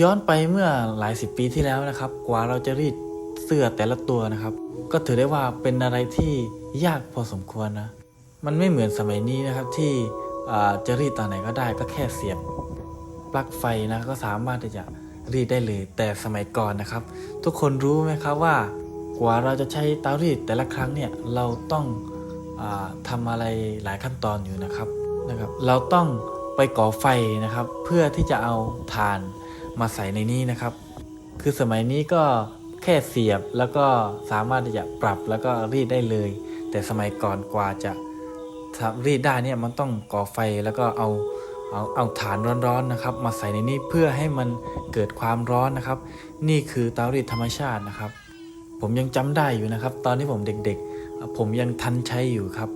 ย้อนไปเมื่อหลายสิบปีที่แล้วนะครับ กว่าเราจะรีดเสื้อแต่ละตัวนะครับ ก็ถือได้ว่าเป็นอะไรที่ยากพอสมควรนะ มันไม่เหมือนสมัยนี้นะครับที่จะรีดตอนไหนก็ได้ก็แค่เสียบปลั๊กไฟนะก็สามารถที่จะรีดได้เลย แต่สมัยก่อนนะครับ ทุกคนรู้ไหมครับว่ากว่าเราจะใช้เตารีดแต่ละครั้งเนี่ยเราต้องอาทำอะไรหลายขั้นตอนอยู่นะครับนะครับ เราต้องไปก่อไฟนะครับ เพื่อที่จะเอาถ่าน มาใส่ในนี้นะครับ คือสมัยนี้ก็แค่เสียบแล้วก็สามารถที่จะปรับแล้วก็รีดได้เลย แต่สมัยก่อนกว่าจะรีดได้เนี่ยมันต้องก่อไฟแล้วก็เอาเอาเอาฐานร้อนๆนะครับ มาใส่ในนี้เพื่อให้มันเกิดความร้อนนะครับ นี่คือเตารีดธรรมชาตินะครับ ผมยังจำได้อยู่นะครับ ตอนที่ผมเด็กๆ ผมยังทันใช้อยู่ครับ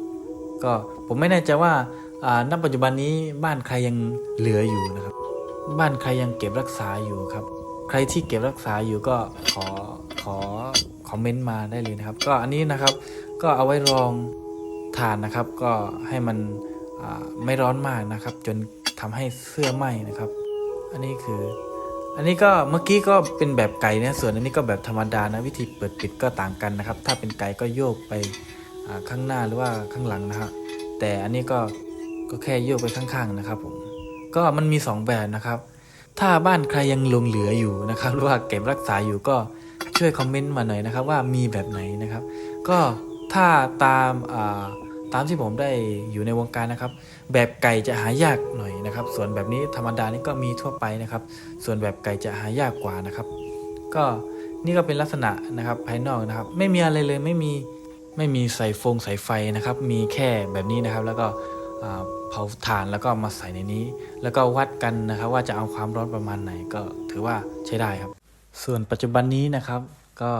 ก็ผมไม่แน่ใจว่าณปัจจุบันนี้บ้านใครยังเหลืออยู่นะครับ บ้านใครยังเก็บรักษาอยู่ครับ ใครที่เก็บรักษาอยู่ก็ขอขอคอมเมนต์มาได้เลยนะครับ ก็อันนี้นะครับก็เอาไว้รองทานนะครับ ก็ให้มันไม่ร้อนมากนะครับ จนทำให้เสื้อไหม้นะครับ อันนี้คือ อันนี้ก็เมื่อกี้ก็เป็นแบบไก่นะส่วนอันนี้ก็แบบธรรมดานะวิธีเปิดปิดก็ต่างกันนะครับ ถ้าเป็นไก่ก็โยกไปข้างหน้าหรือว่าข้างหลังนะฮะแต่อันนี้ก็ก็แค่โยกไปข้างๆนะครับผม ก็มันมีสองแบบนะครับ ถ้าบ้านใครยังลงเหลืออยู่นะครับหรือว่าเก็บรักษาอยู่ก็ช่วยคอมเมนต์มาหน่อยนะครับว่ามีแบบไหนนะครับ ก็ถ้าตามตามที่ผมได้อยู่ในวงการนะครับ แบบไก่จะหายากหน่อยนะครับ ส่วนแบบนี้ธรรมดานี่ก็มีทั่วไปนะครับ ส่วนแบบไก่จะหายากกว่านะครับ ก็นี่ก็เป็นลักษณะนะครับภายนอกนะครับ ไม่มีอะไรเลยไม่มีไม่มีใส่ฟงใส่ไฟนะครับ มีแค่แบบนี้นะครับ แล้วก็ เผาถ่านแล้วก็มาใส่ในนี้ แล้วก็วัดกันนะครับ ว่าจะเอาความร้อนประมาณไหนก็ถือว่าใช้ได้ครับ ส่วนปัจจุบันนี้นะครับ ก็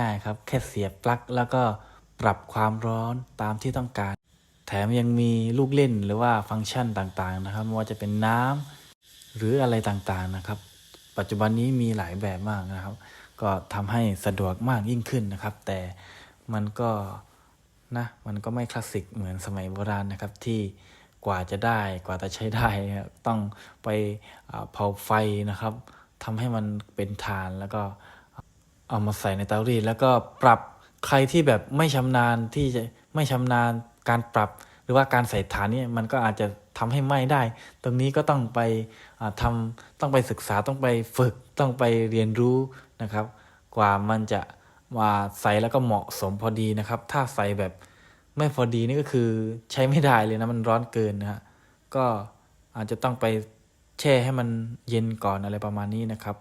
ง่ายๆครับแค่เสียบปลั๊กแล้วก็ปรับความร้อนตามที่ต้องการ แถมยังมีลูกเล่นหรือว่าฟังก์ชันต่างๆนะครับไม่ว่าจะเป็นน้ำหรืออะไรต่างๆนะครับ ปัจจุบันนี้มีหลายแบบมากนะครับ ก็ทำให้สะดวกมากยิ่งขึ้นนะครับ แต่มันก็ นะ มันก็ไม่คลาสสิกเหมือนสมัยโบราณนะครับที่กว่าจะได้กว่าจะใช้ได้นะต้องไปเผาไฟนะครับทำให้มันเป็นฐานแล้วก็เอามาใส่ในเตารีดแล้วก็ปรับใครที่แบบไม่ชำนาญที่จะไม่ชำนาญการปรับ หรือว่าการใส่ฐานนี่มันก็อาจจะทำให้ไหม้ได้ ตรงนี้ก็ต้องไปอ่าทำต้องไปศึกษาต้องไปฝึกต้องไปเรียนรู้นะครับ กว่ามันจะ มาใส่แล้วก็เหมาะสมพอดีนะครับ ถ้าใส่แบบไม่พอดีนี่ก็คือใช้ไม่ได้เลยนะมันร้อนเกินนะฮะก็อาจจะต้องไปแช่ให้มันเย็นก่อนอะไรประมาณนี้นะครับ